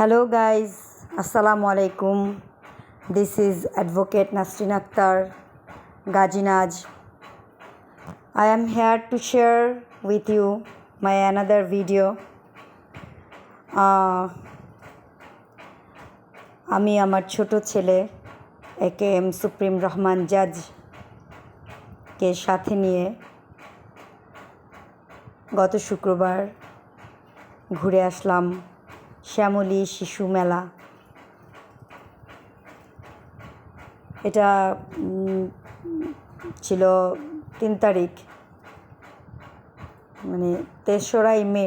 Hello guys আসসালামু আলাইকুম this is advocate Nasrin Akter Gazinaz I am here to share with you my another video আমি আমার ছোট ছেলে A K M Supreme Rahman Jaaz কে সাথে নিয়ে গত শুক্রবার ঘুরে আসলাম। শ্যামলী শিশু মেলা। এটা ছিল তিন তারিখ মানে তেসরাই মে।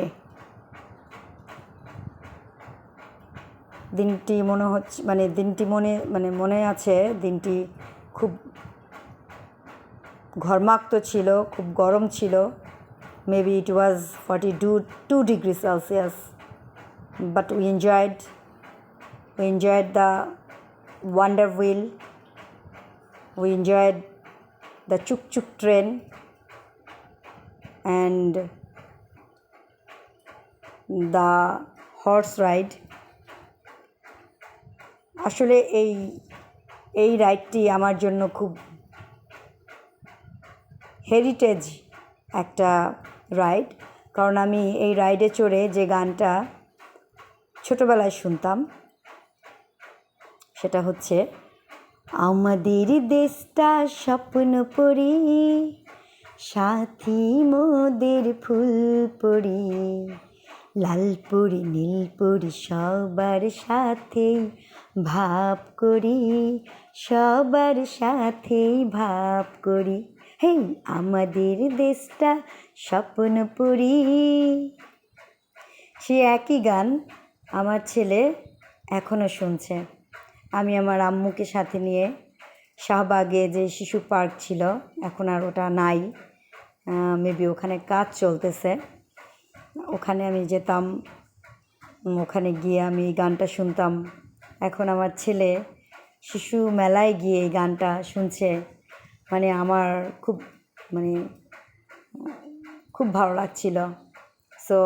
দিনটি মনে হচ্ছে মানে দিনটি মনে মানে মনে আছে, দিনটি খুব ঘর্মাক্ত ছিল, খুব গরম ছিল। Maybe it was forty two two degree celsius but we enjoyed we enjoyed the wonder wheel we enjoyed the chuk chuk train and the horse ride আসলে এই এই রাইডটি আমার জন্য খুব হেরিটেজ একটা রাইড কারণ আমি এই রাইডে চড়ে যে গানটা ছোটোবেলায় শুনতাম। সেটা হচ্ছে, আমাদের দেশটা স্বপ্ন পড়ি, সাথী মোদের ফুল পড়ি, লালপুরি, নীলপুরি সবার সাথেই ভাব করি, সবার সাথেই ভাব করি। হেই, আমাদের দেশটা স্বপ্ন পড়ি। সে একই গান। আমার ছেলে এখনও শুনছে। আমি আমার আম্মুকে সাথে নিয়ে শাহবাগে যে শিশু পার্ক ছিল, এখন আর ওটা নাই। মেবি ওখানে কাজ চলতেছে। ওখানে আমি যেতাম ওখানে গিয়ে আমি গানটা শুনতাম। এখন আমার ছেলে শিশু মেলায় গিয়ে এই গানটা শুনছে। মানে আমার খুব মানে খুব ভালো লাগছিল। সো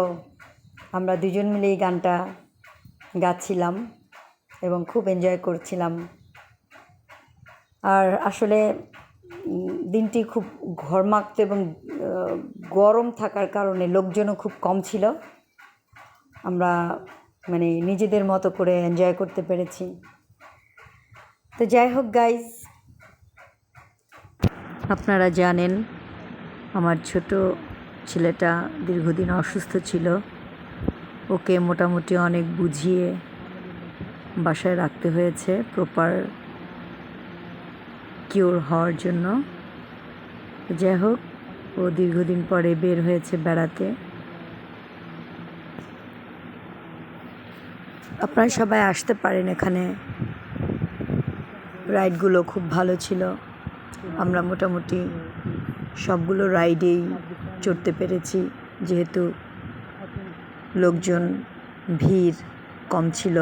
আমরা দুজন মিলে এই গানটা গাচ্ছিলাম এবং খুব এনজয় করছিলাম। আর আসলে দিনটি খুব ঘর্মাক্ত এবং গরম থাকার কারণে লোকজনও খুব কম ছিল। আমরা মানে নিজেদের মতো করে এনজয় করতে পেরেছি। তো যাই হোক গাইজ আপনারা জানেন, আমার ছোট ছেলেটা দীর্ঘদিন অসুস্থ ছিল। ওকে মোটামুটি অনেক বুঝিয়ে বাসায় রাখতে হয়েছে প্রপার কিওর হওয়ার জন্য। যাই হোক, ও দীর্ঘদিন পরে বের হয়েছে বেড়াতে। আপনারা সবাই আসতে পারেন এখানে। রাইডগুলো খুব ভালো ছিল। আমরা মোটামুটি সবগুলো রাইডেই চড়তে পেরেছি, যেহেতু লোকজন, ভিড় কম ছিল।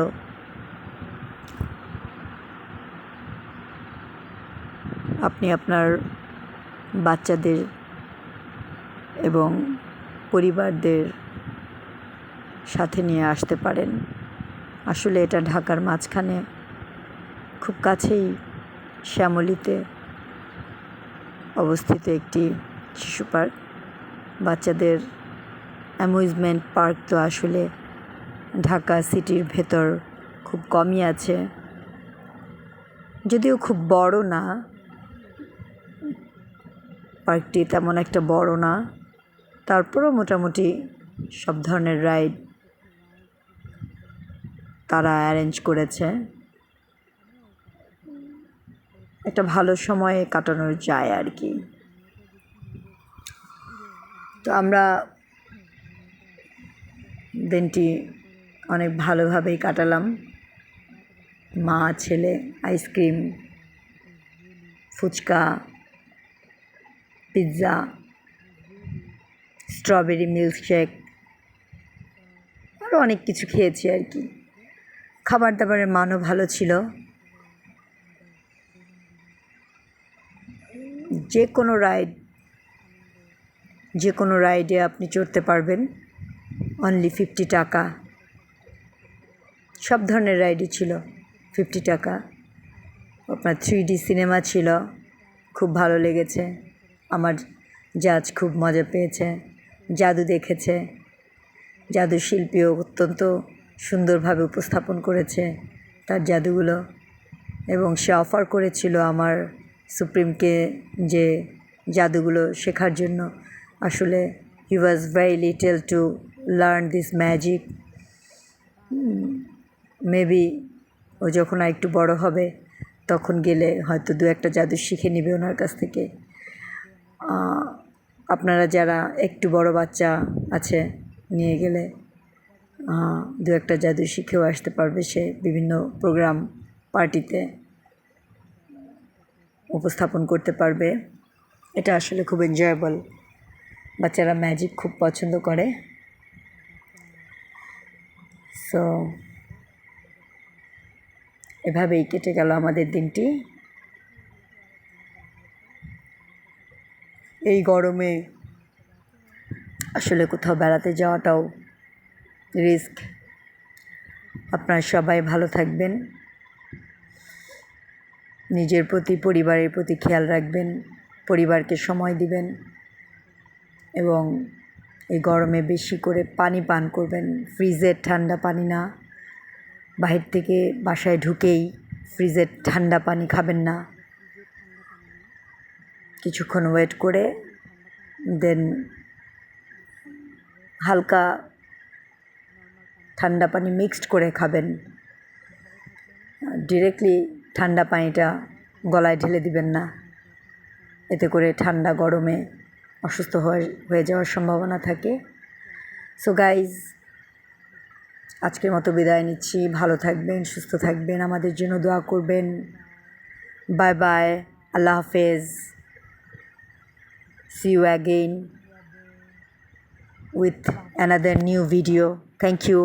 আপনি আপনার বাচ্চাদের এবং পরিবারদের সাথে নিয়ে আসতে পারেন। আসলে এটা ঢাকার মাঝখানে, খুব কাছেই শ্যামলীতে অবস্থিত একটি শিশু পার্ক। বাচ্চাদের অ্যামিউজমেন্ট পার্ক তো আসলে ঢাকা সিটির ভেতর খুব কমই আছে। যদিও খুব বড় না, পার্কটি তেমন একটা বড় না। তারপরও মোটামুটি সব ধরনের রাইড তারা অ্যারেঞ্জ করেছে। একটা ভালো সময় কাটানো যায় আর কি। তো আমরা দিনটি অনেক ভালোভাবেই কাটালাম। মা, ছেলে, ice cream, fuchka, pizza, strawberry, milkshake, আরও অনেক কিছু খেয়েছি আর কি। খাবার দাবারের মানও ভালো ছিল। যে কোনো রাইড, যে কোনো রাইডে আপনি চড়তে পারবেন। অনলি ফিফটি টাকা। সব ধরনের রাইডই ছিল ফিফটি টাকা। আপনার থ্রি ডি সিনেমা ছিল, খুব ভালো লেগেছে। আমার জাজ খুব মজা পেয়েছে, জাদু দেখেছে। জাদু শিল্পীও অত্যন্ত সুন্দরভাবে উপস্থাপন করেছে তার জাদুগুলো। এবং সে অফার করেছিল আমার সুপ্রিমকে যে জাদুগুলো শেখার জন্য। আসলে he was very little to learn this magic maybe ও যখন আর একটু বড় হবে, তখন গেলে হয়তো দু একটা জাদু শিখে নেবে ওনার কাছ থেকে। আপনারা যারা একটু বড় বাচ্চা আছে নিয়ে গেলে দু একটা জাদু শিখেও আসতে পারবে সে বিভিন্ন প্রোগ্রাম পার্টিতে উপস্থাপন করতে পারবে। এটা আসলে খুব এনজয়েবল বাচ্চারা ম্যাজিক খুব পছন্দ করে। সো এভাবেই কেটে গেল আমাদের দিনটি। এই গরমে আসলে কোথাও বেড়াতে যাওয়াটাও রিস্ক। আপনারা সবাই ভালো থাকবেন। নিজের প্রতি, পরিবারের প্রতি খেয়াল রাখবেন। পরিবারকে সময় দিবেন এবং এই গরমে বেশি করে পানি পান করবেন। ফ্রিজের ঠান্ডা পানি না। বাহির থেকে বাসায় ঢুকেই ফ্রিজের ঠান্ডা পানি খাবেন না। কিছুক্ষণ ওয়েট করে, দেন হালকা ঠান্ডা পানি মিক্সড করে খাবেন। ডিরেক্টলি ঠান্ডা পানিটা গলায় ঢেলে দিবেন না। এতে করে ঠান্ডা গরমে অসুস্থ হয়ে হয়ে যাওয়ার সম্ভাবনা থাকে। সো গাইজ আজকের মতো বিদায় নিচ্ছি। ভালো থাকবেন, সুস্থ থাকবেন। আমাদের জন্য দোয়া করবেন। বাই বাই আল্লাহ হাফেজ। See you again with another new video thank you